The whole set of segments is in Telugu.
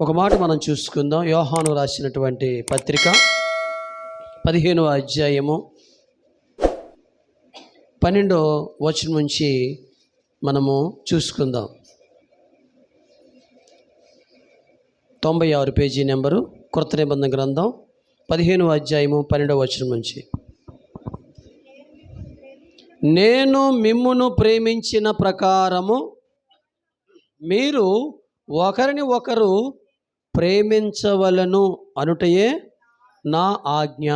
ఒక మాట మనం చూసుకుందాం. యోహాను రాసినటువంటి పత్రిక పదిహేనవ అధ్యాయము పన్నెండో వచనం నుంచి మనము చూసుకుందాం. తొంభై ఆరు పేజీ నెంబరు కృత నిబంధన గ్రంథం పదిహేనవ అధ్యాయము పన్నెండవ వచనం నుంచి. నేను మిమ్మును ప్రేమించిన ప్రకారము మీరు ఒకరిని ఒకరు ప్రేమించవలను అనుటయే నా ఆజ్ఞ.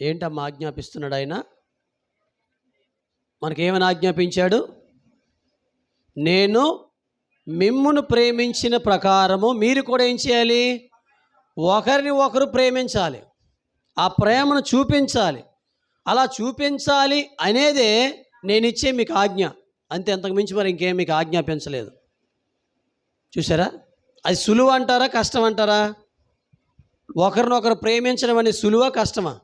ఏంటమ్మా ఆజ్ఞాపిస్తున్నాడు ఆయన? మనకేమని ఆజ్ఞాపించాడు? నేను మిమ్మును ప్రేమించిన ప్రకారము మీరు కూడా ఏం చేయాలి? ఒకరిని ఒకరు ప్రేమించాలి. ఆ ప్రేమను చూపించాలి. అలా చూపించాలి అనేదే నేను ఇచ్చే మీకు ఆజ్ఞ. అంతే అంతకు మించి మరి ఇంకేం మీకు ఆజ్ఞాపించలేదు. చూసారా అది సులువు అంటారా కష్టం అంటారా? ఒకరినొకరు ప్రేమించడం అనేది సులువా కష్టమా?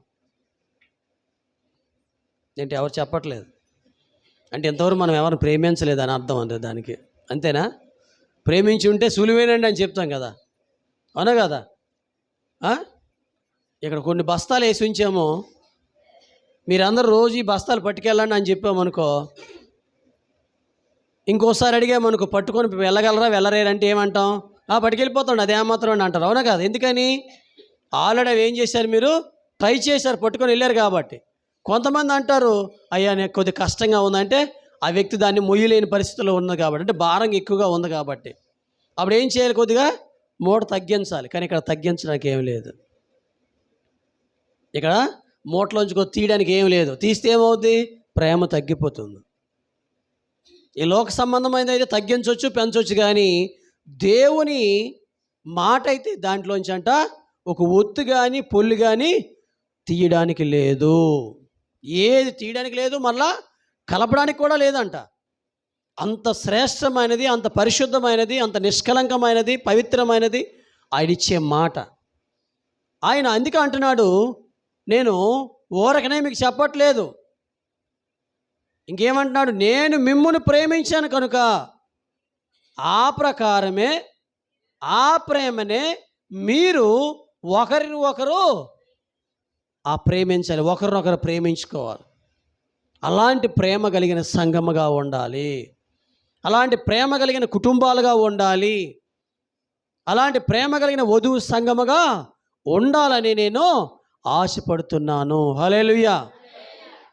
ఏంటి ఎవరు చెప్పట్లేదు? అంటే ఇంతవరకు మనం ఎవరిని ప్రేమించలేదు అని అర్థం అంటే దానికి. అంతేనా? ప్రేమించి ఉంటే సులువేనండి అని చెప్తాం కదా. అవునా కదా? ఇక్కడ కొన్ని బస్తాలు వేసి ఉంచాము. మీరందరూ రోజు ఈ బస్తాలు పట్టుకెళ్ళండి అని చెప్పామనుకో ఇంకోసారి అడిగామనుకో పట్టుకొని వెళ్ళగలరా వెళ్ళరేరంటే ఏమంటాం? పట్టుకెళ్ళిపోతాడు. అదే మాత్రం అని అంటారు. అవునా కాదు? ఎందుకని? ఆల్రెడీ అవి ఏం చేశారు మీరు? ట్రై చేశారు పట్టుకొని వెళ్ళారు కాబట్టి. కొంతమంది అంటారు అయ్యా నేను కొద్ది కష్టంగా ఉందంటే ఆ వ్యక్తి దాన్ని మొయ్యలేని పరిస్థితిలో ఉంది కాబట్టి. అంటే భారం ఎక్కువగా ఉంది కాబట్టి. అప్పుడు ఏం చేయాలి కొద్దిగా? మూట తగ్గించాలి. కానీ ఇక్కడ తగ్గించడానికి ఏం లేదు. ఇక్కడ మూటలోంచి కొద్ది తీయడానికి ఏం లేదు. తీస్తే ఏమవుద్ది? ప్రేమ తగ్గిపోతుంది. ఈ లోక సంబంధమైనది అయితే తగ్గించవచ్చు పెంచవచ్చు కానీ దేవుని మాట అయితే దాంట్లోంచి అంట ఒక ఒత్తు కానీ పొల్లు కానీ తీయడానికి లేదు. ఏది తీయడానికి లేదు మళ్ళా కలపడానికి కూడా లేదంట. అంత శ్రేష్టమైనది అంత పరిశుద్ధమైనది అంత నిష్కలంకమైనది పవిత్రమైనది ఆయన ఇచ్చే మాట. ఆయన అందుకే అంటున్నాడు నేను ఊరకనే మీకు చెప్పట్లేదు. ఇంకేమంటున్నాడు నేను మిమ్మును ప్రేమించాను కనుక ఆ ప్రకారమే ఆ ప్రేమనే మీరు ఒకరిని ఒకరు ఆ ప్రేమించాలి ఒకరినొకరు ప్రేమించుకోవాలి. అలాంటి ప్రేమ కలిగిన సంగముగా ఉండాలి. అలాంటి ప్రేమ కలిగిన కుటుంబాలుగా ఉండాలి. అలాంటి ప్రేమ కలిగిన వధువు సంగముగా ఉండాలని నేను ఆశపడుతున్నాను. హలేలుయ్యా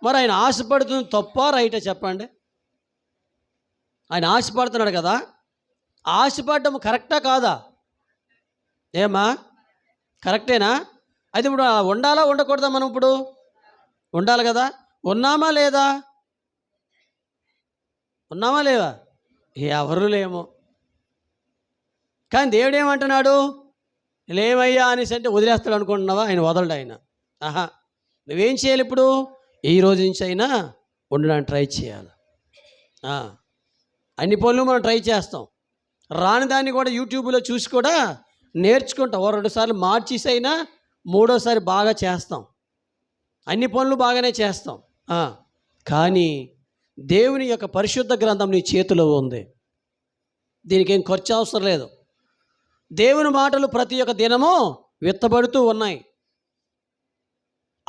మరి ఆయన ఆశపడుతుంది తప్ప రైటే చెప్పండి. ఆయన ఆశపడుతున్నాడు కదా. ఆశపడడం కరెక్టా కాదా? ఏమా కరెక్టేనా? అయితే ఇప్పుడు ఉండాలా ఉండకూడదా మనం ఇప్పుడు? ఉండాలి కదా. ఉన్నామా లేదా? ఉన్నామా లేవా ఎవరు లేము. కానీ దేవుడు ఏమంటున్నాడు? లేవయ్యా అనేసి అంటే వదిలేస్తాడు అనుకుంటున్నావా? ఆయన వదలడు ఆయన. ఆహా. నువ్వేం చేయాలి ఇప్పుడు? ఈ రోజు నుంచి అయినా ఉండడానికి ట్రై చేయాలి. అన్ని పనులు మనం ట్రై చేస్తాం. రాని దాన్ని కూడా యూట్యూబ్లో చూసి కూడా నేర్చుకుంటాం. ఓ రెండు సార్లు అయినా మూడోసారి బాగా చేస్తాం. అన్ని పనులు బాగానే చేస్తాం. కానీ దేవుని యొక్క పరిశుద్ధ గ్రంథం నీ చేతిలో ఉంది. దీనికి ఏం ఖర్చు అవసరం లేదు. దేవుని మాటలు ప్రతి ఒక్క దినము విత్తబడుతూ ఉన్నాయి.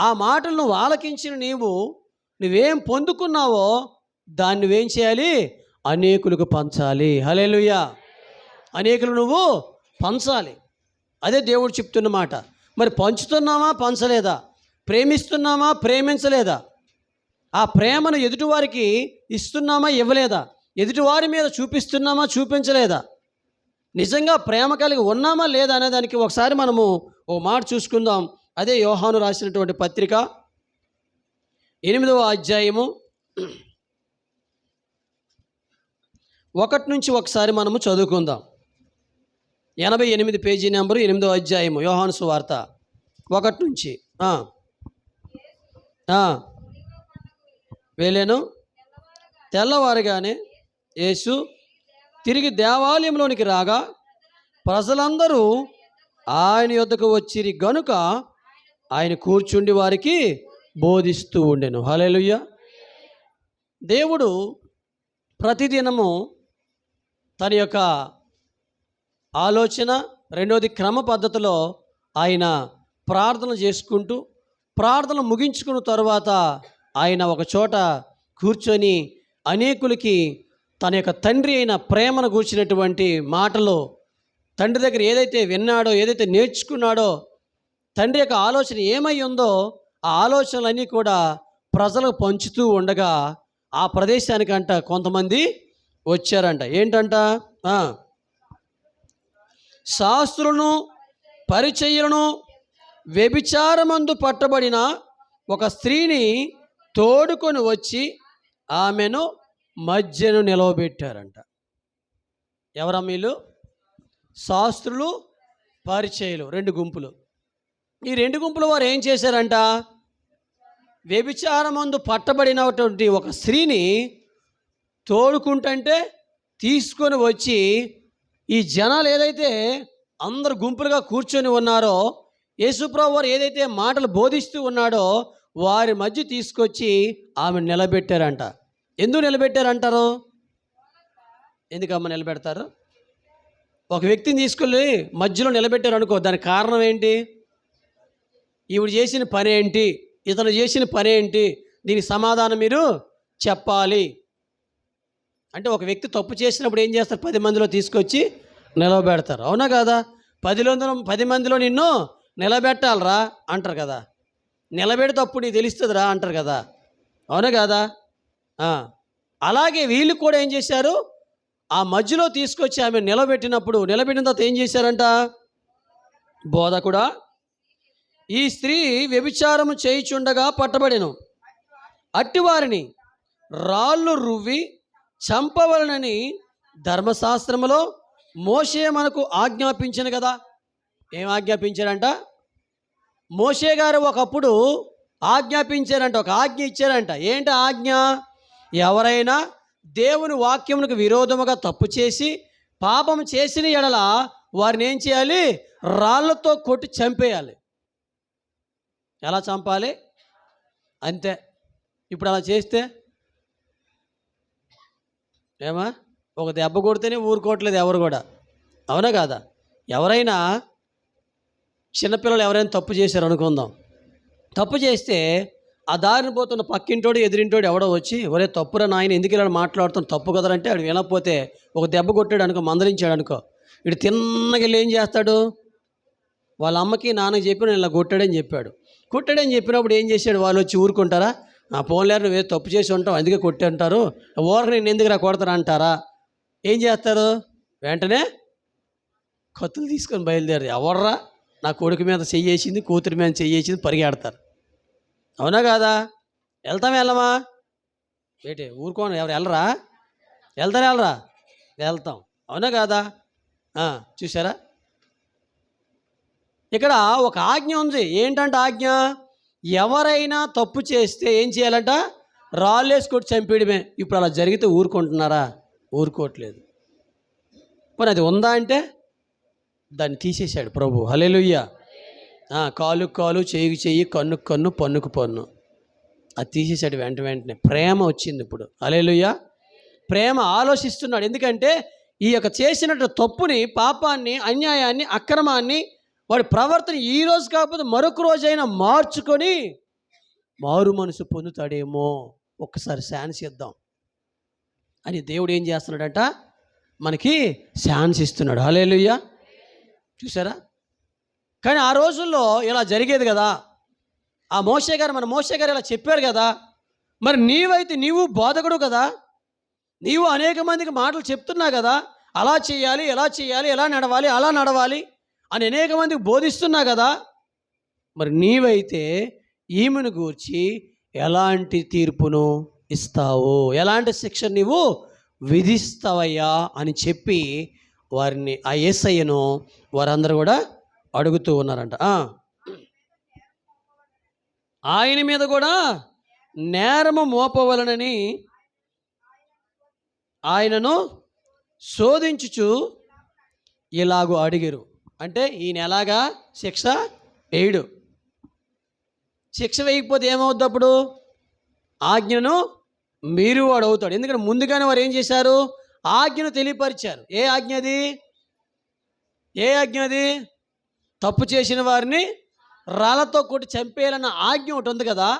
ఆ మాటలను ఆలకించిన నీవు నువ్వేం పొందుకున్నావో దాన్ని నువ్వేం చేయాలి? అనేకులకు పంచాలి. హలేలుయ్యా అనేకులు నువ్వు పంచాలి. అదే దేవుడు చెప్తున్న మాట. మరి పంచుతున్నామా పంచలేదా? ప్రేమిస్తున్నామా ప్రేమించలేదా? ఆ ప్రేమను ఎదుటివారికి ఇస్తున్నామా ఇవ్వలేదా? ఎదుటివారి మీద చూపిస్తున్నామా చూపించలేదా? నిజంగా ప్రేమ కలిగి ఉన్నామా లేదా అనే దానికి ఒకసారి మనము ఓ మాట చూసుకుందాం. అదే యోహాను రాసినటువంటి పత్రిక ఎనిమిదవ అధ్యాయము. ఒకటి నుంచి ఒకసారి మనము చదువుకుందాం. ఎనభై ఎనిమిది పేజీ నెంబరు ఎనిమిదో అధ్యాయము యోహాను సువార్త ఒకటి నుంచి. వెళ్ళాను. తెల్లవారుగానే యేసు తిరిగి దేవాలయంలోనికి రాగా ప్రజలందరూ ఆయన యొద్దకు వచ్చిరి గనుక ఆయన కూర్చుండి వారికి బోధిస్తూ ఉండెను. హలేలుయ్య దేవుడు ప్రతిదినము తన యొక్క ఆలోచన రెండవది క్రమ పద్ధతిలో ఆయన ప్రార్థన చేసుకుంటూ ప్రార్థన ముగించుకున్న తర్వాత ఆయన ఒక చోట కూర్చొని అనేకులకి తన యొక్క తండ్రి అయిన ప్రేమను కూర్చున్నటువంటి మాటలు తండ్రి దగ్గర ఏదైతే విన్నాడో ఏదైతే నేర్చుకున్నాడో తండ్రి యొక్క ఆలోచన ఏమై ఉందో ఆ ఆలోచనలన్నీ కూడా ప్రజలకు పంచుతూ ఉండగా ఆ ప్రదేశానికంట కొంతమంది వచ్చారంట. ఏంటంట? శాస్త్రులను పరిచయులను వ్యభిచారమందు పట్టబడిన ఒక స్త్రీని తోడుకొని వచ్చి ఆమెను మధ్యను నిలవబెట్టారంట. ఎవరమ్మ వీళ్ళు? శాస్త్రులు పరిచయులు రెండు గుంపులు. ఈ రెండు గుంపుల వారు ఏం చేశారంట? వ్యభిచారమందు పట్టబడినటువంటి ఒక స్త్రీని తోడుకుంటుంటే తీసుకొని వచ్చి ఈ జనాలు ఏదైతే అందరు గుంపులుగా కూర్చొని ఉన్నారో యేసుప్రభు వారు ఏదైతే మాటలు బోధిస్తూ ఉన్నాడో వారి మధ్య తీసుకొచ్చి ఆమె నిలబెట్టారంట. ఎందుకు నిలబెట్టారంటారు? ఎందుకమ్మ నిలబెడతారు? ఒక వ్యక్తిని తీసుకెళ్ళి మధ్యలో నిలబెట్టారు అనుకో దానికి కారణం ఏంటి? ఈవిడ చేసిన పని ఏంటి? ఇతను చేసిన పని ఏంటి? దీనికి సమాధానం మీరు చెప్పాలి. అంటే ఒక వ్యక్తి తప్పు చేసినప్పుడు ఏం చేస్తారు? పది మందిలో తీసుకొచ్చి నిలబెడతారు. అవునా కదా? పదిలో పది మందిలో నిన్ను నిలబెట్టాలరా అంటారు కదా. నిలబెడితే తప్పు నీకు తెలుస్తుందిరా అంటారు కదా. అవునా కదా? అలాగే వీళ్ళు కూడా ఏం చేశారు? ఆ మధ్యలో తీసుకొచ్చి ఆమె నిలబెట్టినప్పుడు నిలబెట్టిన తర్వాత ఏం చేశారంట? బోధకుడా ఈ స్త్రీ వ్యభిచారము చేయిచుండగా పట్టబడెను. అట్టివారిని రాళ్ళు రువ్వి చంపవలనని ధర్మశాస్త్రములో మోషే మనకు ఆజ్ఞాపించను కదా. ఏం ఆజ్ఞాపించారంట మోషే గారు ఒకప్పుడు ఆజ్ఞాపించారంట ఒక ఆజ్ఞ ఇచ్చారంట. ఏంటి ఆజ్ఞ? ఎవరైనా దేవుని వాక్యమునకు విరోధముగా తప్పు చేసి పాపం చేసిన ఎడల వారిని ఏం చేయాలి? రాళ్ళతో కొట్టి చంపేయాలి. ఎలా చంపాలి? అంతే. ఇప్పుడు అలా చేస్తే ఏమా? ఒక దెబ్బ కొడితేనే ఊరుకోవట్లేదు ఎవరు కూడా. అవునా కాదా? ఎవరైనా చిన్నపిల్లలు ఎవరైనా తప్పు చేశారు అనుకుందాం. తప్పు చేస్తే ఆ దారిని పోతున్న పక్కింటోడు ఎదిరింటోడు ఎవడో వచ్చి ఒరే తప్పురా నాయన ఎందుకు ఇలా మాట్లాడుతున్నాడు తప్పు కదరంటే ఆడు వినకపోతే ఒక దెబ్బ కొట్టాడు అనుకో మందలించాడు అనుకో వీడు తిన్నగా వెళ్ళి ఏం చేస్తాడు? వాళ్ళ అమ్మకి నాన్నకి చెప్పి నేను ఇలా కొట్టాడని చెప్పాడు. కొట్టాడని చెప్పినప్పుడు ఏం చేశాడు? వాళ్ళు వచ్చి ఊరుకుంటారా? నా పోన్లేరు నువ్వే తప్పు చేసి ఉంటావు అందుకే కొట్టి అంటారు. ఓరకు నేను ఎందుకు రా కొడతారా అంటారా? ఏం చేస్తారు? వెంటనే కత్తులు తీసుకొని బయలుదేరి ఎవర్రా? నా కొడుకు మీద చెయ్యేసింది కూతురి మీద చెయ్యేసింది పరిగెడతారు. అవునా కాదా? వెళ్తాం వెళ్ళమా? ఏంటి ఊరుకోను ఎవరు వెళ్ళరా? వెళ్తారా వెళ్ళరా? వెళ్తాం. అవునా కాదా? చూసారా ఇక్కడ ఒక ఆజ్ఞ ఉంది. ఏంటంటే ఆజ్ఞ? ఎవరైనా తప్పు చేస్తే ఏం చేయాలంట? రాళ్ళేసుకొట్టి చంపేయడమే. ఇప్పుడు అలా జరిగితే ఊరుకుంటున్నారా? ఊరుకోవట్లేదు. మరి అది ఉందా అంటే? దాన్ని తీసేశాడు ప్రభు. హలేలుయ్య కాలు కాలు చేయికి చెయ్యి కన్నుకు కన్ను పన్నుకు పన్ను. అది తీసేశాడు వెంట వెంటనే. ప్రేమ వచ్చింది ఇప్పుడు. హలేలుయ్య ప్రేమ ఆలోచిస్తున్నాడు. ఎందుకంటే ఈ యొక్క చేసినట్టు తప్పుని పాపాన్ని అన్యాయాన్ని అక్రమాన్ని వాడి ప్రవర్తన ఈ రోజు కాకపోతే మరొక రోజైనా మార్చుకొని మారు మనసు పొందుతాడేమో. ఒక్కసారి ఛాన్స్ ఇద్దాం. అని దేవుడు ఏం చేస్తున్నాడంట? మనకి ఛాన్స్ ఇస్తున్నాడు. హలేలుయ్య చూసారా? కానీ ఆ రోజుల్లో ఇలా జరిగేది కదా. ఆ మోషే గారు మన మోషే గారు ఇలా చెప్పారు కదా. మరి నీవైతే నీవు బోధకుడు కదా. నీవు అనేక మందికి మాటలు చెప్తున్నా కదా. అలా చేయాలి ఎలా చేయాలి ఎలా నడవాలి అలా నడవాలి. అని అనేక మందికి బోధిస్తున్నా కదా. మరి నీవైతే ఈమెను గూర్చి ఎలాంటి తీర్పును ఇస్తావు ఎలాంటి శిక్ష నీవు విధిస్తావయ్యా అని చెప్పి వారిని ఆ ఏసయ్యను వారందరూ కూడా అడుగుతూ ఉన్నారంట. ఆయన మీద కూడా నేరము మోపవలనని ఆయనను శోధించుచు ఇలాగూ అడిగారు. అంటే ఈయన ఎలాగా శిక్ష వేయడు. శిక్ష వేయకపోతే ఏమవుద్ది అప్పుడు? ఆజ్ఞను మీరు వాడు అవుతాడు. ఎందుకంటే ముందుగానే వారు ఏం చేశారు? ఆజ్ఞను తెలియపరిచారు. ఏ ఆజ్ఞ అది? ఏ ఆజ్ఞ అది? తప్పు చేసిన వారిని రాళ్ళతో కొట్టి చంపేయాలన్న ఆజ్ఞ ఒకటి ఉంది కదా?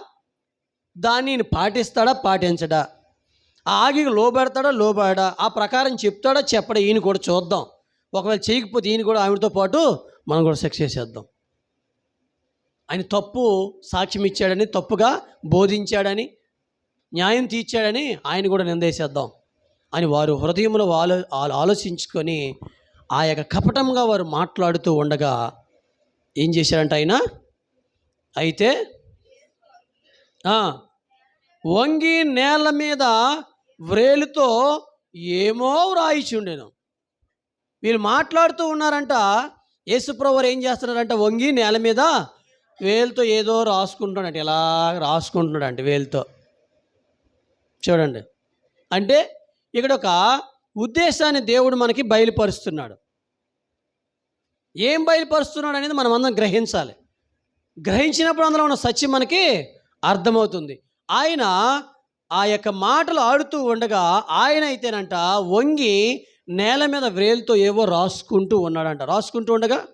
దాన్ని పాటిస్తాడా? పాటించడా? ఆ ఆజ్ఞకు లోబెడతాడా? లోబడా? ఆ ప్రకారం చెప్తాడా? చెప్పడా? ఈయన కూడా చూద్దాం. ఒకవేళ చేయకపోతే ఈయన కూడా ఆవిడతో పాటు మనం కూడా సెక్స్ చేసేద్దాం. ఆయన తప్పు సాక్ష్యం ఇచ్చాడని తప్పుగా బోధించాడని న్యాయం తీర్చాడని ఆయన కూడా నిందేసేద్దాం. అని వారు హృదయంలో ఆలో ఆలోచించుకొని ఆ యొక్క కపటంగా వారు మాట్లాడుతూ ఉండగా ఏం చేశారంట ఆయన? అయితే వంగి నేల మీద వ్రేలుతో ఏమో వ్రాయిచుండెను. వీళ్ళు మాట్లాడుతూ ఉన్నారంట యేసుప్రవర్ ఏం చేస్తున్నారంట వంగి నేల మీద వేలుతో ఏదో రాసుకుంటున్నాడంట ఇలా రాసుకుంటున్నాడంట వేలుతో. చూడండి. అంటే ఇక్కడ ఒక ఉద్దేశాన్ని దేవుడు మనకి బయలుపరుస్తున్నాడు. ఏం బయలుపరుస్తున్నాడు అనేది మనం అందరం గ్రహించాలి. గ్రహించినప్పుడు అందులో ఉన్న సత్యం మనకి అర్థమవుతుంది. ఆయన ఆ యొక్క మాటలు ఆడుతూ ఉండగా ఆయన అయితేనంట వంగి నేల మీద వ్రేలుతో ఏవో రాసుకుంటూ ఉన్నాడంట. రాసుకుంటూ ఉండగా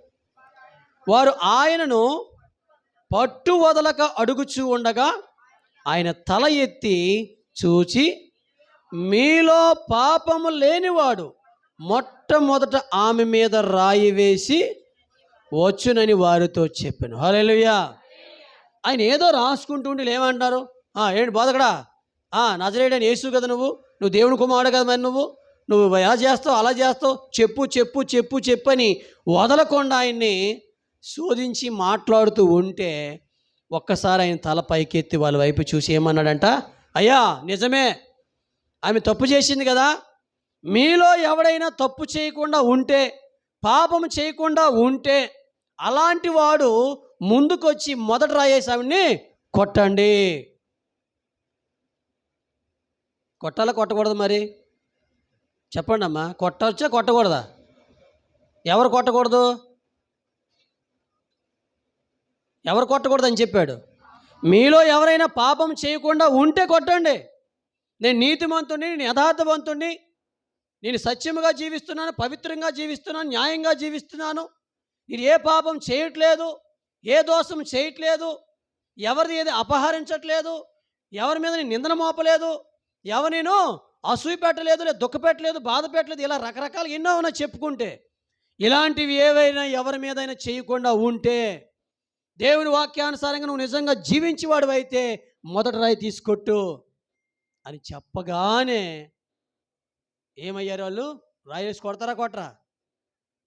వారు ఆయనను పట్టు వదలక అడుగుచూ ఉండగా ఆయన తల ఎత్తి చూచి మీలో పాపము లేనివాడు మొట్టమొదట ఆమె మీద రాయి వేసి వచ్చునని వారితో చెప్పాను. హల్లెలూయా. ఆయన ఏదో రాసుకుంటూ ఉండి ఏమంటారు ఏంటి బోధకడా? నజరేడని యేసు కదా నువ్వు? నువ్వు దేవుని కుమారుడు కదా మరి నువ్వు? నువ్వు ఎలా చేస్తావు అలా చేస్తావు చెప్పు చెప్పు చెప్పు చెప్పని వదలకుండా ఆయన్ని శోధించి మాట్లాడుతూ ఉంటే ఒక్కసారి ఆయన తల పైకెత్తి వాళ్ళ వైపు చూసి ఏమన్నాడంట? అయ్యా నిజమే. ఆమె తప్పు చేసింది కదా. మీలో ఎవడైనా తప్పు చేయకుండా ఉంటే పాపం చేయకుండా ఉంటే అలాంటి వాడు ముందుకొచ్చి మొదట రాయేసి కొట్టండి. కొట్టాలా కొట్టకూడదు మరి? చెప్పండి అమ్మా కొట్టవచ్చా కొట్టకూడదా? ఎవరు కొట్టకూడదు? ఎవరు కొట్టకూడదు అని చెప్పాడు? మీలో ఎవరైనా పాపం చేయకుండా ఉంటే కొట్టండి. నేను నీతిమంతుణ్ణి నేను యథార్థవంతుణ్ణి నేను సత్యముగా జీవిస్తున్నాను పవిత్రంగా జీవిస్తున్నాను న్యాయంగా జీవిస్తున్నాను. నేను ఏ పాపం చేయట్లేదు ఏ దోషం చేయట్లేదు ఎవరిది ఏది అపహరించట్లేదు ఎవరి మీద నేను నిందన మోపలేదు ఎవరు నేను అసూయ పెట్టలేదు లేదు దుఃఖ పెట్టలేదు బాధ పెట్టలేదు ఇలా రకరకాలు ఎన్నో ఉన్నాయి చెప్పుకుంటే ఇలాంటివి ఏవైనా ఎవరి మీదైనా చేయకుండా ఉంటే దేవుని వాక్యానుసారంగా నువ్వు నిజంగా జీవించేవాడు అయితే మొదట రాయి తీసుకొట్టు అని చెప్పగానే ఏమయ్యారు వాళ్ళు? రాయేసి కొడతారా కొట్టరా?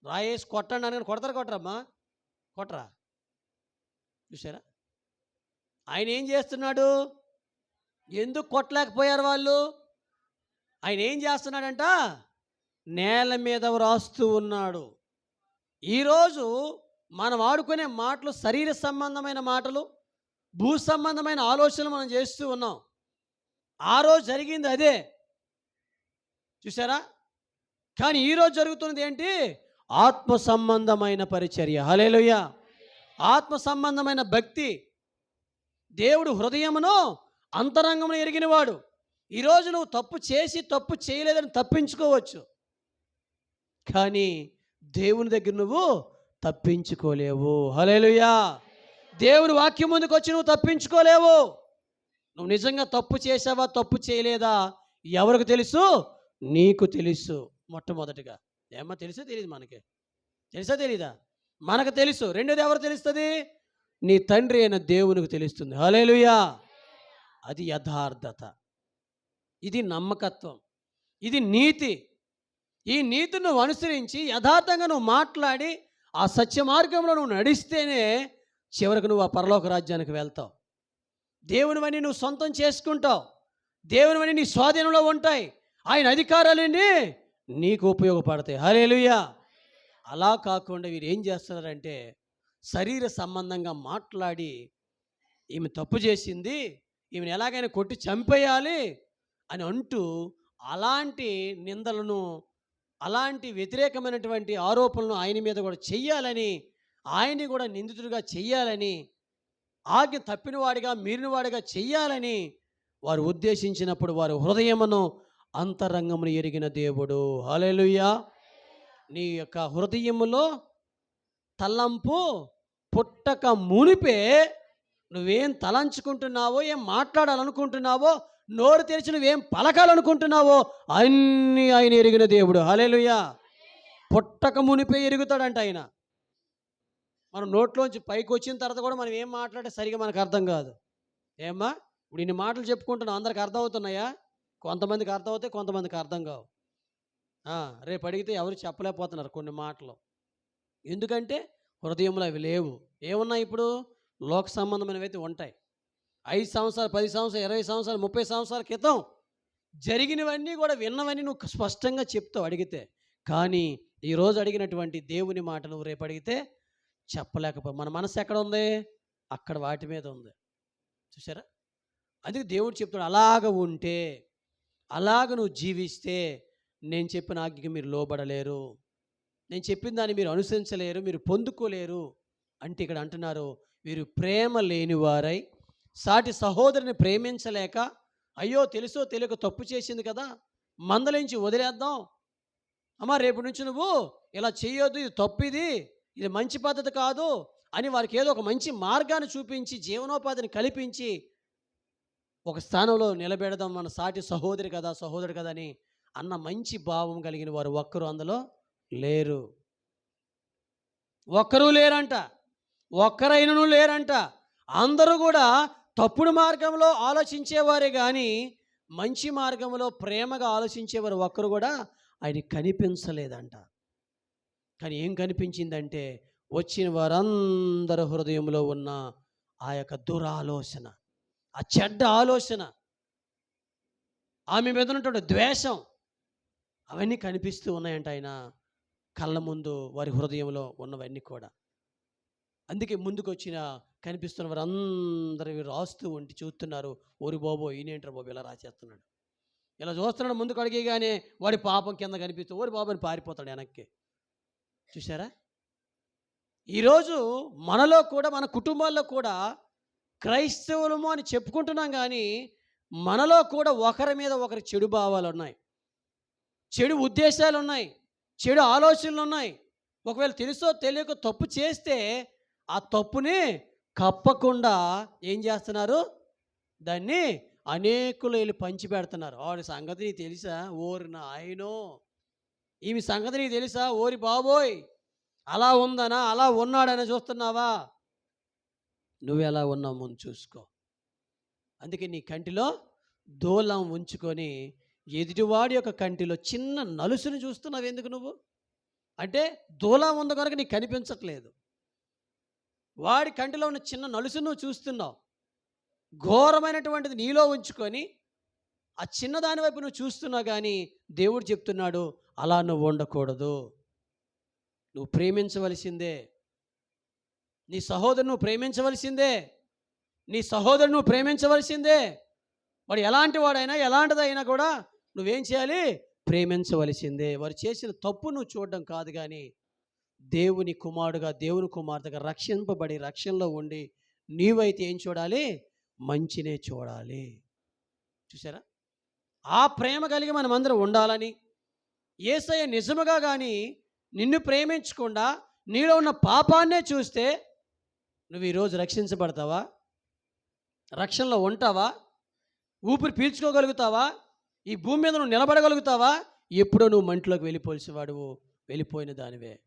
రాయేసి కొట్టండి అని కొడతారా కొట్టరమ్మా? కొట్టరా? చూసారా ఆయన ఏం చేస్తున్నాడు? ఎందుకు కొట్టలేకపోయారు వాళ్ళు? ఆయన ఏం చేస్తున్నాడంట? నేల మీద వ్రాస్తూ ఉన్నాడు. ఈరోజు మనం ఆడుకునే మాటలు శరీర సంబంధమైన మాటలు భూ సంబంధమైన ఆలోచనలు మనం చేస్తూ ఉన్నాం. ఆ రోజు జరిగింది అదే. చూసారా కానీ ఈరోజు జరుగుతున్నది ఏంటి? ఆత్మ సంబంధమైన పరిచర్య. హలేలుయ్య ఆత్మ సంబంధమైన భక్తి. దేవుడు హృదయమును అంతరంగమును ఎరిగినవాడు. ఈరోజు నువ్వు తప్పు చేసి తప్పు చేయలేదని తప్పించుకోవచ్చు. కానీ దేవుని దగ్గర నువ్వు తప్పించుకోలేవు. హలేలుయా దేవుని వాక్యం ముందుకు వచ్చి నువ్వు తప్పించుకోలేవు. నువ్వు నిజంగా తప్పు చేసావా తప్పు చేయలేదా? ఎవరికి తెలుసు? నీకు తెలుసు మొట్టమొదటిగా. ఏమో తెలుసో తెలియదు మనకి? తెలుసా తెలీదా? మనకు తెలుసు. రెండోది ఎవరు తెలుస్తుంది? నీ తండ్రి అయిన దేవునికి తెలుస్తుంది. హలేలుయా అది యథార్థత. ఇది నమ్మకత్వం. ఇది నీతి. ఈ నీతిని నువ్వు అనుసరించి యథార్థంగా నువ్వు మాట్లాడి ఆ సత్య మార్గంలో నువ్వు నడిస్తేనే చివరికి నువ్వు ఆ పరలోక రాజ్యానికి వెళ్తావు. దేవునివని నువ్వు సొంతం చేసుకుంటావు. దేవునివని నీ స్వాధీనంలో ఉంటాయి. ఆయన అధికారాలన్నీ నీకు ఉపయోగపడతాయి. హలేలుయా అలా కాకుండా వీరు ఏం చేస్తున్నారంటే శరీర సంబంధంగా మాట్లాడి ఈమె తప్పు చేసింది. ఈమెను ఎలాగైనా కొట్టి చంపేయాలి. అని అంటూ అలాంటి నిందలను అలాంటి వ్యతిరేకమైనటువంటి ఆరోపణలను ఆయన మీద కూడా చెయ్యాలని ఆయన్ని కూడా నిందితుడిగా చెయ్యాలని ఆజ్ఞ తప్పినవాడిగా మీరినవాడిగా చెయ్యాలని వారు ఉద్దేశించినప్పుడు వారి హృదయమును అంతరంగమును ఎరిగిన దేవుడు. హల్లెలూయా. నీ యొక్క హృదయములో తలంపు పుట్టక మునిపే నువ్వేం తలంచుకుంటున్నావో ఏం మాట్లాడాలనుకుంటున్నావో నోరు తెరిచి నువ్వేం పలకాలనుకుంటున్నావో అన్నీ ఆయన ఎరిగిన దేవుడు. హల్లెలూయా. పుట్టక మునిపే ఎరుగుతాడంట ఆయన. మనం నోట్లోంచి పైకి వచ్చిన తర్వాత కూడా మనం ఏం మాట్లాడే సరిగా మనకు అర్థం కాదు. ఏమ్మా? ఇప్పుడు ఇన్ని మాటలు చెప్పుకుంటున్నాం అందరికి అర్థం అవుతున్నాయా కొంతమందికి అర్థం అవుతాయి కొంతమందికి అర్థం కావు. రేపు అడిగితే ఎవరు చెప్పలేకపోతున్నారు కొన్ని మాటలు. ఎందుకంటే హృదయంలో అవి లేవు. ఏమున్నాయి ఇప్పుడు? లోక సంబంధమైనవి అయితే ఉంటాయి. ఐదు సంవత్సరాలు పది సంవత్సరాలు ఇరవై సంవత్సరాలు ముప్పై సంవత్సరాల క్రితం జరిగినవన్నీ కూడా విన్నవన్నీ నువ్వు స్పష్టంగా చెప్తావు అడిగితే. కానీ ఈరోజు అడిగినటువంటి దేవుని మాట నువ్వు రేపు అడిగితే చెప్పలేకపో మన మనసు ఎక్కడ ఉంది? అక్కడ వాటి మీద ఉంది. చూసారా అందుకే దేవుడు చెప్తాడు అలాగ ఉంటే అలాగ నువ్వు జీవిస్తే నేను చెప్పిన ఆజ్ఞకి మీరు లోబడలేరు. నేను చెప్పిన దాన్ని మీరు అనుసరించలేరు మీరు పొందుకోలేరు. అంటే ఇక్కడ అంటున్నారు వీరు ప్రేమ లేనివారై సాటి సహోదరుని ప్రేమించలేక అయ్యో తెలుసో తెలియక తప్పు చేసింది కదా మందలించి వదిలేద్దాం. అమ్మా రేపు నుంచి నువ్వు ఇలా చేయొద్దు ఇది తప్పిది ఇది మంచి పద్ధతి కాదు అని వారికి ఏదో ఒక మంచి మార్గాన్ని చూపించి జీవనోపాధిని కల్పించి ఒక స్థానంలో నిలబెడదాం మన సాటి సహోదరి కదా సహోదరు కదా అని అన్న మంచి భావం కలిగిన వారు ఒక్కరు అందులో లేరు. ఒక్కరూ లేరంట. ఒక్కరైనను లేరంట. అందరూ కూడా తప్పుడు మార్గంలో ఆలోచించేవారే కానీ మంచి మార్గంలో ప్రేమగా ఆలోచించేవారు ఒక్కరు కూడా ఆయన కనిపించలేదంట. కానీ ఏం కనిపించిందంటే వచ్చిన వారందరి హృదయంలో ఉన్న ఆ యొక్క దురాలోచన ఆ చెడ్డ ఆలోచన ఆమె మీద ఉన్నటువంటి ద్వేషం అవన్నీ కనిపిస్తూ ఉన్నాయంట ఆయన కళ్ళ ముందు వారి హృదయంలో ఉన్నవన్నీ కూడా. అందుకే ముందుకు వచ్చిన కనిపిస్తున్న వారు రాస్తూ ఉండి చూస్తున్నారు. ఓరి బాబో ఈయనేంటారు బాబు? ఇలా రాసేస్తున్నాడు. ఇలా చూస్తున్నాడు ముందుకు అడిగేగానే వాడి పాపం కింద కనిపిస్తూ ఓరి బాబు అని పారిపోతాడు వెనక్కి. చూసారా ఈరోజు మనలో కూడా మన కుటుంబాల్లో కూడా క్రైస్తవులము అని చెప్పుకుంటున్నాం కానీ మనలో కూడా ఒకరి మీద ఒకరి చెడు భావాలు ఉన్నాయి చెడు ఉద్దేశాలు ఉన్నాయి చెడు ఆలోచనలు ఉన్నాయి ఒకవేళ తెలుసో తెలియక తప్పు చేస్తే ఆ తప్పుని కప్పకుండా ఏం చేస్తున్నారు? దాన్ని అనేకులు వెళ్ళి పంచిపెడుతున్నారు వాడి సంగతి నీకు తెలుసా? ఓరి నాయనో! ఈమె సంగతి నీకు తెలుసా? ఓరి బాబోయ్! అలా ఉందనా? అలా ఉన్నాడని చూస్తున్నావా? నువ్వు ఎలా ఉన్నావు ముందు చూసుకో. అందుకే నీ కంటిలో దూలం ఉంచుకొని ఎదుటివాడి యొక్క కంటిలో చిన్న నలుసుని చూస్తున్నావు ఎందుకు నువ్వు? అంటే దూలం ఉంది కనుక నీకు కనిపించట్లేదు. వాడి కంటిలో ఉన్న చిన్న నలుసును నువ్వు చూస్తున్నావు. ఘోరమైనటువంటిది నీలో ఉంచుకొని ఆ చిన్నదాని వైపు నువ్వు చూస్తున్నావు కానీ దేవుడు చెప్తున్నాడు అలా నువ్వు ఉండకూడదు. నువ్వు ప్రేమించవలసిందే. నీ సహోదరు నువ్వు ప్రేమించవలసిందే. నీ సహోదరు నువ్వు ప్రేమించవలసిందే. వాడు ఎలాంటి వాడైనా ఎలాంటిదైనా కూడా నువ్వేం చేయాలి? ప్రేమించవలసిందే. వారు చేసిన తప్పు నువ్వు చూడడం కాదు కానీ దేవుని కుమారుడుగా దేవుని కుమార్తెగా రక్షింపబడి రక్షణలో ఉండి నీవైతే ఏం చూడాలి? మంచినే చూడాలి. చూసారా ఆ ప్రేమ కలిగి మనమందరం ఉండాలని ఏసయ్య నిజముగా కానీ నిన్ను ప్రేమించకుండా నీలో ఉన్న పాపాన్నే చూస్తే నువ్వు ఈరోజు రక్షించబడతావా? రక్షణలో ఉంటావా? ఊపిరి పీల్చుకోగలుగుతావా? ఈ భూమి మీద నువ్వు నిలబడగలుగుతావా? ఎప్పుడో నువ్వు మంటిలోకి వెళ్ళిపోల్సేవాడువు వెళ్ళిపోయిన దానివే.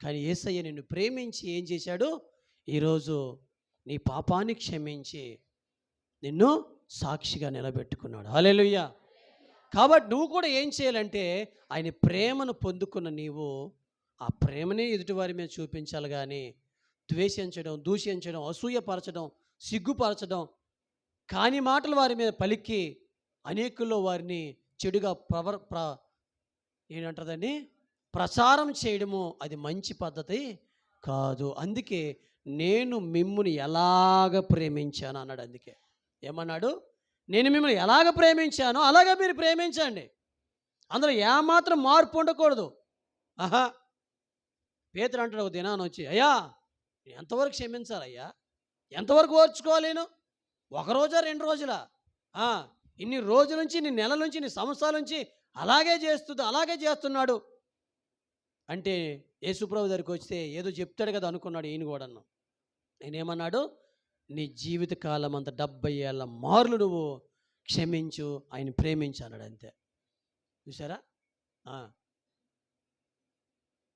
కానీ ఏసయ్య నిన్ను ప్రేమించి ఏం చేశాడు? ఈరోజు నీ పాపాన్ని క్షమించి నిన్ను సాక్షిగా నిలబెట్టుకున్నాడు. హలేలుయ్య కాబట్టి నువ్వు కూడా ఏం చేయాలంటే ఆయన ప్రేమను పొందుకున్న నీవు ఆ ప్రేమనే ఎదుటివారి మీద చూపించాలి కానీ ద్వేషించడం దూషించడం అసూయపరచడం సిగ్గుపరచడం కాని మాటలు వారి మీద పలికి అనేకుల్లో వారిని చెడుగా ప్రవర్ ప్ర ఏంటంటుందండి ప్రచారం చేయడము అది మంచి పద్ధతి కాదు. అందుకే నేను మిమ్ముని ఎలాగ ప్రేమించాను అన్నాడు అందుకే. ఏమన్నాడు? నేను మిమ్మల్ని ఎలాగ ప్రేమించానో అలాగే మీరు ప్రేమించండి. అందులో ఏమాత్రం మార్పు ఉండకూడదు. ఆహా! పేతురు అంటాడు ఒక దినాన్ని వచ్చి అయ్యా ఎంతవరకు క్షమించాలయ్యా ఎంతవరకు ఓర్చుకోవాలి నేను? ఒక రోజా రెండు రోజులా? ఇన్ని రోజుల నుంచి ఇన్ని నెలల నుంచి ఇన్ని సంవత్సరాల నుంచి అలాగే చేస్తుంది అలాగే చేస్తున్నాడు. అంటే యేసుప్రభు దగ్గరికి వస్తే ఏదో చెప్తాడు కదా అనుకున్నాడు ఈయన కూడా ఆయన ఏమన్నాడు నీ జీవిత కాలం అంత డెబ్బై ఏళ్ళ మార్లు నువ్వు క్షమించు ఆయన ప్రేమించు అన్నాడు అంతే. చూసారా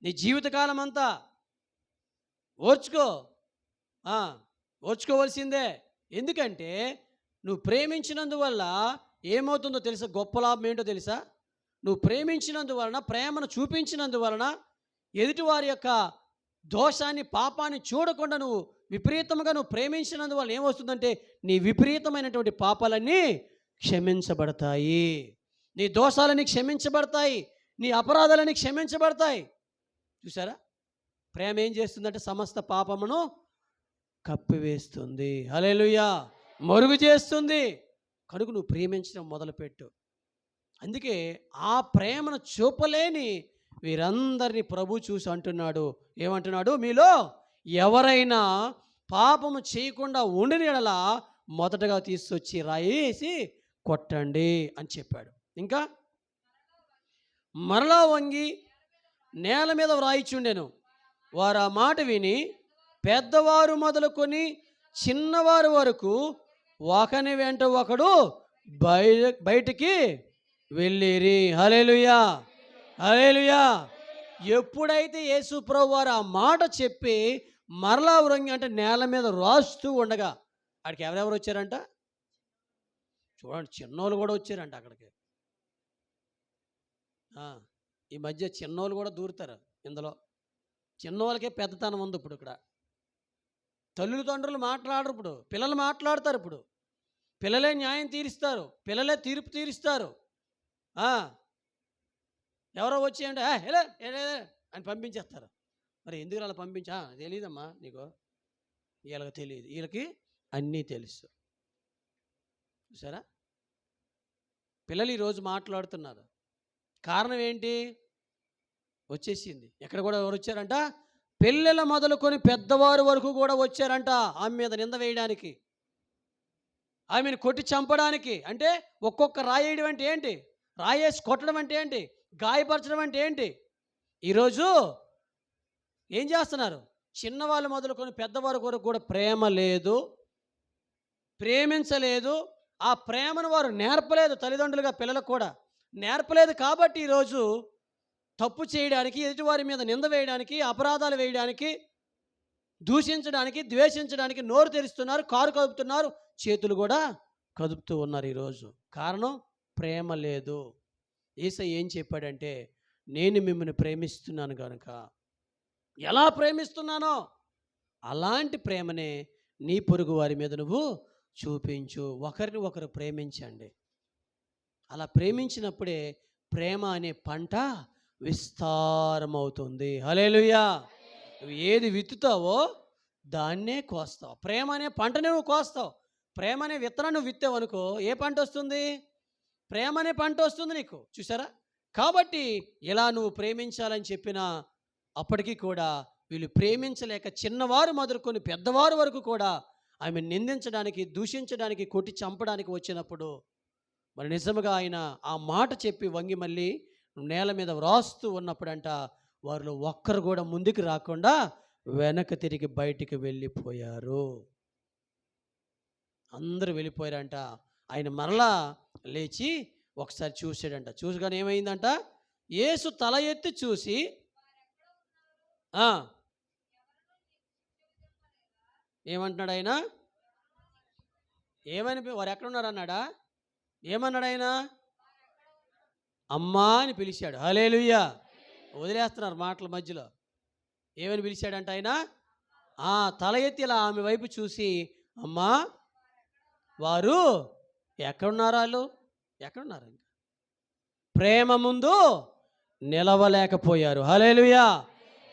నీ జీవితకాలం అంతా ఓర్చుకో. ఓర్చుకోవలసిందే. ఎందుకంటే నువ్వు ప్రేమించినందువల్ల ఏమవుతుందో తెలుసా? గొప్ప లాభం ఏంటో తెలుసా? నువ్వు ప్రేమించినందువలన ప్రేమను చూపించినందువలన ఎదుటివారి యొక్క దోషాన్ని పాపాన్ని చూడకుండా నువ్వు విపరీతంగా నువ్వు ప్రేమించినందువల్ల ఏమొస్తుందంటే నీ విపరీతమైనటువంటి పాపాలన్నీ క్షమించబడతాయి. నీ దోషాలని క్షమించబడతాయి. నీ అపరాధాలని క్షమించబడతాయి. చూసారా ప్రేమ ఏం చేస్తుందంటే సమస్త పాపమును కప్పివేస్తుంది. హల్లెలూయా! మరుగు చేస్తుంది. కనుక నువ్వు ప్రేమించడం మొదలుపెట్టు. అందుకే ఆ ప్రేమను చూపలేని వీరందరినీ ప్రభు చూసి అంటున్నాడు. ఏమంటున్నాడు? మీలో ఎవరైనా పాపము చేయకుండా ఉండిన యెడల మొదటగా తీసుకొచ్చి రాయేసి కొట్టండి అని చెప్పాడు. ఇంకా? మరలా వంగి నేల మీద వ్రాయిచుండెను. వారు ఆ మాట విని పెద్దవారు మొదలుకొని చిన్నవారు వరకు ఒకని వెంట ఒకడు బయ బయటికి వెళ్ళిరి. హలేలుయా హలేలుయా ఎప్పుడైతే యేసు ప్రభు వారు ఆ మాట చెప్పి మరలా వృంగి అంటే నేల మీద రాస్తూ ఉండగా అక్కడికి ఎవరెవరు వచ్చారంట? చూడండి చిన్నోళ్ళు కూడా వచ్చారంట అక్కడికి. ఈ మధ్య చిన్నోళ్ళు కూడా దూరుతారు ఇందులో. చిన్నోళ్ళకే పెద్దతనం ఉంది ఇప్పుడు ఇక్కడ. తల్లులు తండ్రులు మాట్లాడరు ఇప్పుడు. పిల్లలు మాట్లాడతారు ఇప్పుడు. పిల్లలే న్యాయం తీరుస్తారు. పిల్లలే తీర్పు తీరుస్తారు. ఎవరో వచ్చి అంటే అని పంపించేస్తారు. మరి ఎందుకు అలా పంపించా? తెలియదమ్మా నీకు. వీళ్ళకి తెలియదు వీళ్ళకి అన్నీ తెలుసు. చూసారా? పిల్లలు ఈరోజు మాట్లాడుతున్నారు. కారణం ఏంటి? వచ్చేసింది. ఎక్కడ కూడా ఎవరు వచ్చారంట? పిల్లల మొదలుకొని పెద్దవారు వరకు కూడా వచ్చారంట ఆమె మీద నింద వేయడానికి. ఆమెను కొట్టి చంపడానికి. అంటే ఒక్కొక్క రాయేయడం అంటే ఏంటి? రాయేసి కొట్టడం అంటే ఏంటి? గాయపరచడం అంటే ఏంటి? ఈరోజు ఏం చేస్తున్నారు? చిన్నవాళ్ళు మొదలుకొని పెద్దవారి కొరకు కూడా ప్రేమ లేదు. ప్రేమించలేదు. ఆ ప్రేమను వారు నేర్పలేదు తల్లిదండ్రులుగా పిల్లలకు కూడా. నేర్పలేదు కాబట్టి ఈరోజు తప్పు చేయడానికి ఎదుటివారి మీద నింద వేయడానికి అపరాధాలు వేయడానికి దూషించడానికి ద్వేషించడానికి నోరు తెరుస్తున్నారు కారు కదుపుతున్నారు చేతులు కూడా కదుపుతూ ఉన్నారు ఈరోజు. కారణం? ప్రేమ లేదు. ఈస ఏం చెప్పాడంటే నేను మిమ్మల్ని ప్రేమిస్తున్నాను కనుక ఎలా ప్రేమిస్తున్నానో? అలాంటి ప్రేమనే నీ పొరుగు వారి మీద నువ్వు చూపించు. ఒకరిని ఒకరు ప్రేమించండి. అలా ప్రేమించినప్పుడే ప్రేమ అనే పంట విస్తారమవుతుంది. హలేలుయా నువ్వు ఏది విత్తుతావో దాన్నే కోస్తావు. ప్రేమ అనే పంట నువ్వు కోస్తావు. ప్రేమ అనే విత్తనం నువ్వు విత్తావు అనుకో ఏ పంట వస్తుంది ప్రేమ అనే పంట వస్తుంది నీకు. చూసారా కాబట్టి ఇలా నువ్వు ప్రేమించాలని చెప్పినా అప్పటికీ కూడా వీళ్ళు ప్రేమించలేక చిన్నవారు మొదలుకొని పెద్దవారు వరకు కూడా ఆమె నిందించడానికి దూషించడానికి కొట్టి చంపడానికి వచ్చినప్పుడు మరి నిజముగా ఆయన ఆ మాట చెప్పి వంగి మళ్ళీ నేల మీద వ్రాస్తూ ఉన్నప్పుడంట వారిలో ఒక్కరు కూడా ముందుకు రాకుండా వెనక తిరిగి బయటికి వెళ్ళిపోయారు. అందరూ వెళ్ళిపోయారంట. ఆయన మరలా లేచి ఒకసారి చూసాడంట చూసగానే ఏమైందంట? యేసు తల ఎత్తి చూసి ఏమంటున్నాడు ఆయన? ఏమని వారు ఎక్కడున్నారు అన్నాడా? ఏమన్నాడు ఆయన? అమ్మా అని పిలిచాడు. హలేలుయ్యా వదిలేస్తున్నారు మాటల మధ్యలో. ఏమని పిలిచాడంట ఆయన? ఆ తల ఎత్తి ఇలా ఆమె వైపు చూసి అమ్మా వారు ఎక్కడున్నారు వాళ్ళు ఎక్కడున్నారు ఇంకా? ప్రేమ ముందు నిలవలేకపోయారు. హలేలుయా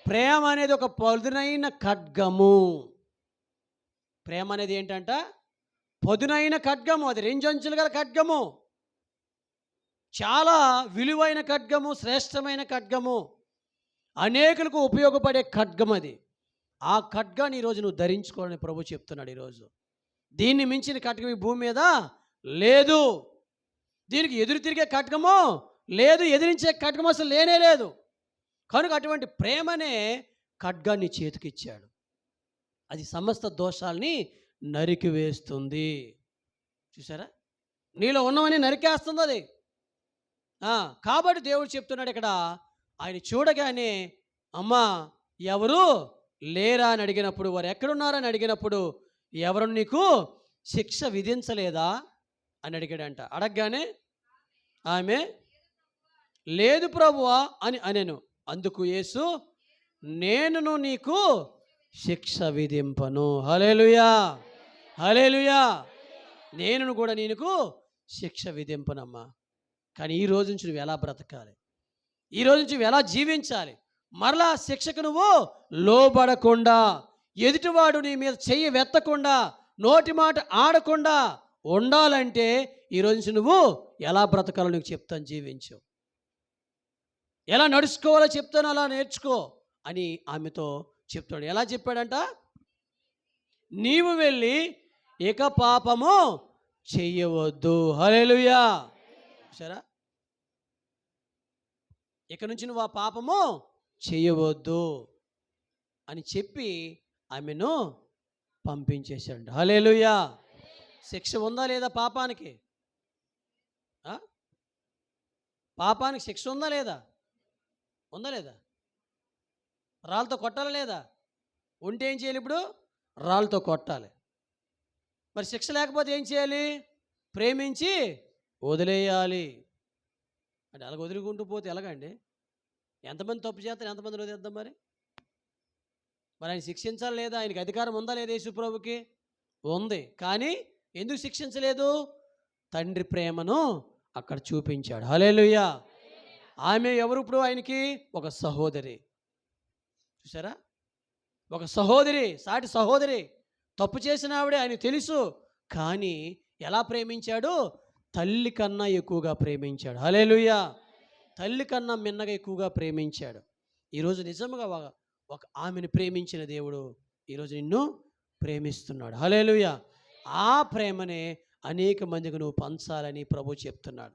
ప్రేమ అనేది ఒక పదునైన ఖడ్గము. ప్రేమ అనేది ఏంటంట? పదునైన ఖడ్గము. అది రెంజంచులు గల ఖడ్గము. చాలా విలువైన ఖడ్గము శ్రేష్టమైన ఖడ్గము. అనేకులకు ఉపయోగపడే ఖడ్గం అది. ఆ ఖడ్గాన్ని ఈరోజు నువ్వు ధరించుకోవాలని ప్రభు చెప్తున్నాడు ఈరోజు. దీన్ని మించిన ఖడ్గం ఈ భూమి మీద లేదు. దీనికి ఎదురు తిరిగే ఖడ్గము లేదు ఎదిరించే ఖడ్గం అసలు లేనే లేదు. కనుక అటువంటి ప్రేమనే ఖడ్గాన్ని చేతికిచ్చాడు. అది సమస్త దోషాల్ని నరికివేస్తుంది చూసారా నీలో ఉన్నవని నరికేస్తుంది అది. కాబట్టి దేవుడు చెప్తున్నాడు ఇక్కడ ఆయన చూడగానే అమ్మా ఎవరు లేరా అని అడిగినప్పుడు వారు ఎక్కడున్నారని అడిగినప్పుడు ఎవరు నీకు శిక్ష విధించలేదా? అని అడిగాడంట. అడగగానే ఆమె లేదు ప్రభువా అని అనెను. అందుకు యేసు నేనును నీకు శిక్ష విధింపను. హలేలుయా హలేలుయా నేను కూడా నీకు శిక్ష విధింపనమ్మా. కానీ ఈ రోజు నుంచి నువ్వు ఎలా బ్రతకాలి? ఈ రోజు నుంచి నువ్వు ఎలా జీవించాలి? మరలా శిక్షకు నువ్వు లోబడకుండా ఎదుటివాడు నీ మీద చెయ్యి వెత్తకుండా నోటి మాట ఆడకుండా ఉండాలంటే ఈరోజు నుంచి నువ్వు ఎలా బ్రతకాలో నీకు చెప్తాను జీవించు. ఎలా నడుచుకోవాలో చెప్తాను అలా నేర్చుకో అని ఆమెతో చెప్తాడు. ఎలా చెప్పాడంట? నీవు వెళ్ళి ఇక పాపము చెయ్యవద్దు. హలేలుయా సరే ఇక నుంచి నువ్వు ఆ పాపము చెయ్యవద్దు అని చెప్పి ఆమెను పంపించేశాడు హలేలుయా శిక్ష ఉందా లేదా పాపానికి? పాపానికి శిక్ష ఉందా లేదా? ఉందా లేదా? రాళ్ళతో కొట్టాలా లేదా? ఉంటే ఏం చేయాలి ఇప్పుడు? రాళ్ళతో కొట్టాలి. మరి శిక్ష లేకపోతే ఏం చేయాలి? ప్రేమించి వదిలేయాలి. అంటే అలాగ వదులుకుంటూ పోతే ఎలాగండి? ఎంతమంది తప్పు చేస్తారు? ఎంతమంది వదిలేద్దాం మరి? మరి ఆయన శిక్షించాలి లేదా? ఆయనకి అధికారం ఉందా లేదా యేసుప్రభుకి? ఉంది. కానీ ఎందుకు శిక్షించలేదు? తండ్రి ప్రేమను అక్కడ చూపించాడు. హలేలుయ్యా ఆమె ఎవరు ఇప్పుడు ఆయనకి? ఒక సహోదరి. చూసారా ఒక సహోదరి సాటి సహోదరి. తప్పు చేసిన ఆవిడే ఆయన తెలుసు. కానీ ఎలా ప్రేమించాడు? తల్లి కన్నా ఎక్కువగా ప్రేమించాడు. హలేలుయ్యా తల్లి కన్నా మిన్నగా ఎక్కువగా ప్రేమించాడు. ఈరోజు నిజంగా ఒక ఒక ఆమెను ప్రేమించిన దేవుడు ఈరోజు నిన్ను ప్రేమిస్తున్నాడు. హలేలుయ్యా ఆ ప్రేమనే అనేక మందికి నువ్వు పంచాలని ప్రభు చెప్తున్నాడు.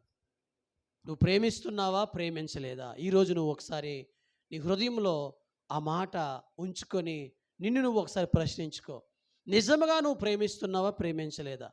నువ్వు ప్రేమిస్తున్నావా? ప్రేమించలేదా? ఈరోజు నువ్వు ఒకసారి నీ హృదయంలో ఆ మాట ఉంచుకొని నిన్ను నువ్వు ఒకసారి ప్రశ్నించుకో. నిజంగా నువ్వు ప్రేమిస్తున్నావా? ప్రేమించలేదా?